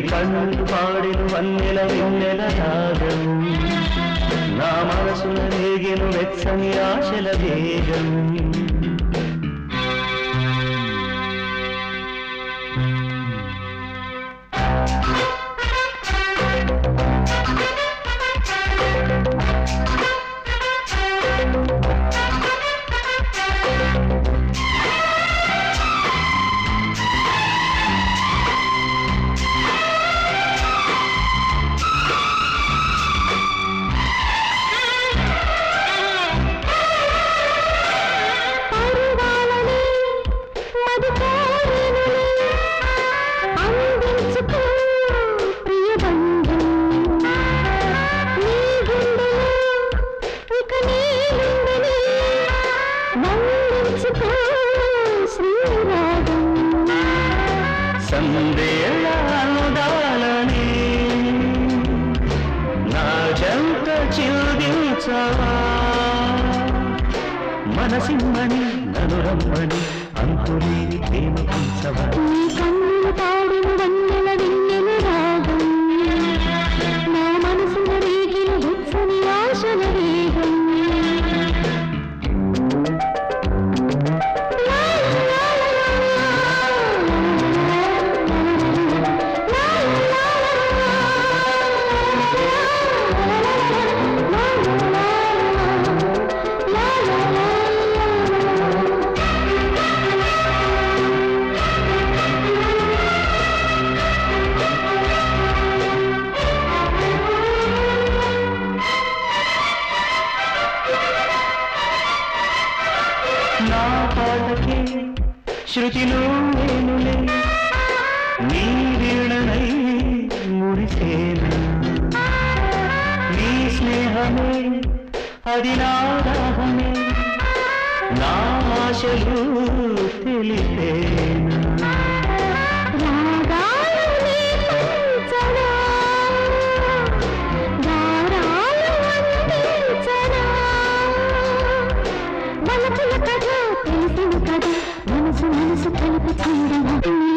కన్ను పాడిను వన్నెల వెన్నెల రాగం నా మనసున వేగిన వెచ్చని ఆశల వేగం. మనసిమ్మని నను రమ్మని అంతులేని ప్రేమ పంచవా నా పాటకి శృతిలో నువ్వేనులే నీ వీణనై మురిసేనా? నీ స్నేహమే అది నా దాహమే. నా ఆశలు తెలిసేనా రాగాలు నీకించనా కదా మనసు మనసు కలిపి చూడవా?